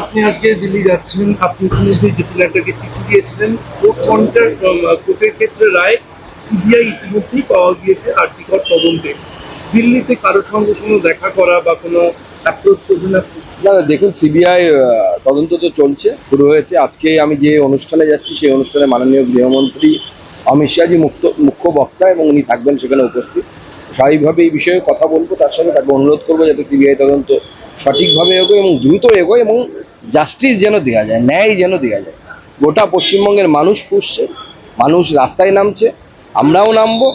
আপনি আজকে দিল্লি যাচ্ছেন আপনি ইতিমধ্যে জেপি নাড্ডাকে চিঠি দিয়েছিলেন। কোর্ট কন্টার কোর্টের ক্ষেত্রে রায় সিবিআই ইতিমধ্যেই পাওয়া গিয়েছে আর্থিকর তদন্তে। দিল্লিতে কারোর সঙ্গে কোনো দেখা করা বা কোনো অ্যাপ্রোচ আপনি না? না, দেখুন সিবিআই তদন্ত তো চলছে শুরু হয়েছে। আজকে আমি যে অনুষ্ঠানে যাচ্ছি সেই অনুষ্ঠানে মাননীয় গৃহমন্ত্রী অমিত শাহজি মুক্ত মুখ্য বক্তা এবং উনি থাকবেন সেখানে উপস্থিত। স্বাভাবিকভাবে এই বিষয়ে কথা বলব তার সঙ্গে তাকে অনুরোধ করব যাতে সিবিআই তদন্ত সঠিকভাবে এগোয় এবং দ্রুত এগোয় এবং জাস্টিস যেন দেওয়া যায় ন্যায় যেন দেওয়া যায়। গোটা পশ্চিমবঙ্গের মানুষ পুষছে মানুষ রাস্তায় নামছে আমরাও নামবো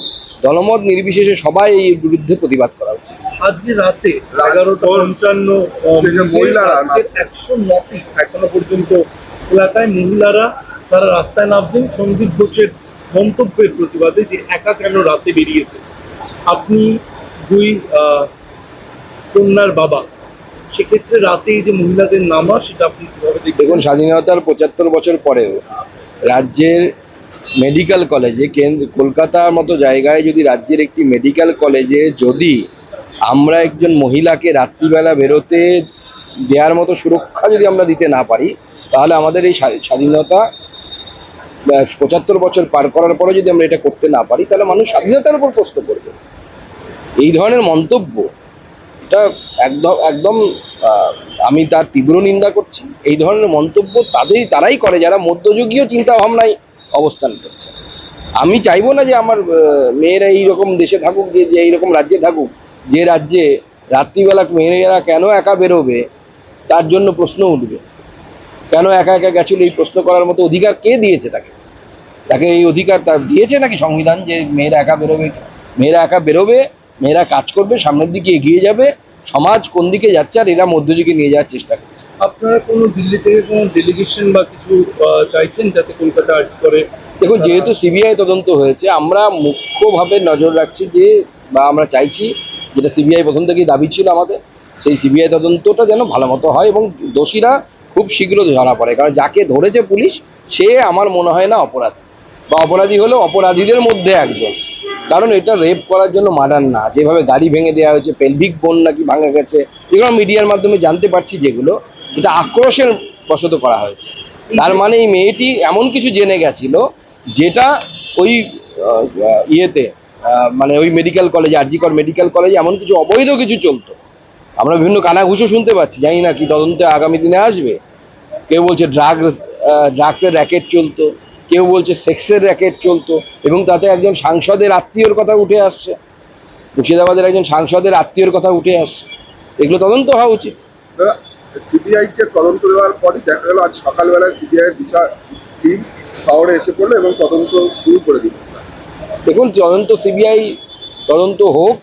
দলমত নির্বিশেষে সবাই এই বিরুদ্ধে প্রতিবাদ করা উচিত। আজকে রাতে এগারোটা পঞ্চান্ন মহিলারা একশো নটি এখনও পর্যন্ত এলাকায় মহিলারা তারা রাস্তায় নামছেন। সন্দীপ ঘোষের মন্তব্যের প্রতিবাদে যে একা কেন রাতে বেরিয়েছে? আপনি দুই আহ, কন্যার বাবা সেক্ষেত্রে রাতে যে মহিলাদের নামা, সেটা আপনি কীভাবে দেখুন, স্বাধীনতার পঁচাত্তর বছর পরেও রাজ্যের মেডিকেল কলেজে কেন্দ্র, কলকাতার মতো জায়গায় যদি রাজ্যের একটি মেডিকেল কলেজে যদি আমরা একজন মহিলাকে রাত্রিবেলা বেরোতে দেওয়ার মতো সুরক্ষা যদি আমরা দিতে না পারি, তাহলে আমাদের এই স্বা- স্বাধীনতা পঁচাত্তর বছর পার করার পরে যদি আমরা এটা করতে না পারি, তাহলে মানুষ স্বাধীনতার উপর প্রশ্ন করবে। এই ধরনের মন্তব্য এটা একদম একদম আমি তার তীব্র নিন্দা করছি। এই ধরনের মন্তব্য তাদেরই, তারাই করে যারা মধ্যযুগীয় চিন্তা ভাবনায় অবস্থান করছে। আমি চাইব না যে আমার মেয়েরা এইরকম দেশে থাকুক, যে যে এইরকম রাজ্যে থাকুক, যে রাজ্যে রাত্রিবেলা মেয়েরা কেন একা বেরোবে, তার জন্য প্রশ্ন উঠবে। কেন একা একা গেছিল এই প্রশ্ন করার মতো অধিকার কে দিয়েছে তাকে? তাকে এই অধিকার তার দিয়েছে নাকি সংবিধান যে মেয়েরা একা বেরোবে? মেয়েরা একা বেরোবে মেয়েরা কাজ করবে সামনের দিকে এগিয়ে যাবে সমাজ কোন দিকে যাচ্ছে আর এরা মধ্যযুগে নিয়ে যাওয়ার চেষ্টা করছে। আপনারা কোনো দিল্লি থেকে কোনো ডেলিগেশন বা কিছু চাইছেন যাতে কলকাতা আর্জ করে? দেখুন যেহেতু সিবিআই তদন্ত হয়েছে আমরা মুখ্যভাবে নজর রাখছি যে বা আমরা চাইছি যেটা সিবিআই প্রথম থেকেই দাবি ছিল আমাদের সেই সিবিআই তদন্তটা যেন ভালো মতো হয় এবং দোষীরা খুব শীঘ্র ধরা পড়ে। কারণ যাকে ধরেছে পুলিশ সে আমার মনে হয় না অপরাধী। বা অপরাধী হলো অপরাধীদের মধ্যে একজন। কারণ এটা রেপ করার জন্য মার্ডার না। যেভাবে গাড়ি ভেঙে দেওয়া হয়েছে পেলভিক বোন নাকি ভাঙা গেছে এগুলো মিডিয়ার মাধ্যমে জানতে পারছি যেগুলো এটা আক্রোশের বশত করা হয়েছে। তার মানে এই মেয়েটি এমন কিছু জেনে গেছিল যেটা ওই ইয়েতে মানে ওই মেডিকেল কলেজে আরজিকর মেডিকেল কলেজে এমন কিছু অবৈধ কিছু চলতো। আমরা বিভিন্ন কানাঘুষো শুনতে পাচ্ছি জানি না কি তদন্তে আগামী দিনে আসবে। কেউ বলছে ড্রাগস ড্রাগসের র্যাকেট চলতো। কেউ বলছে সেক্সের র্যাকেট চলতো এবং তাতে একজন সাংসদের আত্মীয়র কথা উঠে আসছে। মুর্শিদাবাদের একজন সাংসদের আত্মীয়র কথা উঠে আসছে। এগুলো তদন্ত হওয়া উচিত। সিবিআইকে তদন্ত দেওয়ার পরই দেখা গেল আজ সকালবেলায় সিবিআই বিচার টিম শহরে এসে পড়ল এবং তদন্ত শুরু করে দিল। দেখুন তদন্ত সিবিআই তদন্ত হোক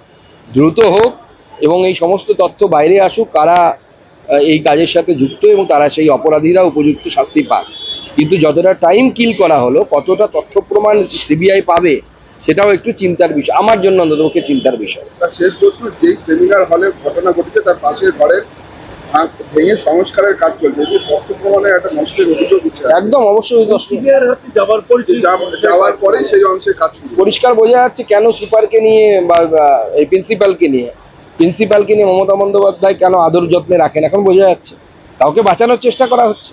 দ্রুত হোক এবং এই সমস্ত তথ্য বাইরে আসুক কারা এই কাজের সাথে যুক্ত এবং তারা সেই অপরাধীরা উপযুক্ত শাস্তি পাক। কিন্তু যতটা টাইম কিল করা হলো কতটা তথ্য প্রমাণ সিবিআই পাবে সেটাও একটু চিন্তার বিষয়। আমার জন্য অন্ততপক্ষে চিন্তার বিষয়। তার শেষ প্রশ্ন যেই সেমিনার হলে ঘটনা ঘটেছে তার পাশের ঘরের ভেঙে সংস্কারের কাজ চলছে। যে তথ্য প্রমাণের একটা নষ্টের অভিযোগ একদম অবশ্যই দশ সিবিআইয়ের হাতে যাবার পর যাওয়ার পরেই সেই অংশের কাজ শুরু পরিষ্কার বোঝা যাচ্ছে কেন সুপারকে নিয়ে বা বা এই প্রিন্সিপালকে নিয়ে। প্রিন্সিপালকে নিয়ে মমতা বন্দ্যোপাধ্যায় কেন আদর যত্নে রাখেন? এখন বোঝা যাচ্ছে। কাউকে বাঁচানোর চেষ্টা করা হচ্ছে।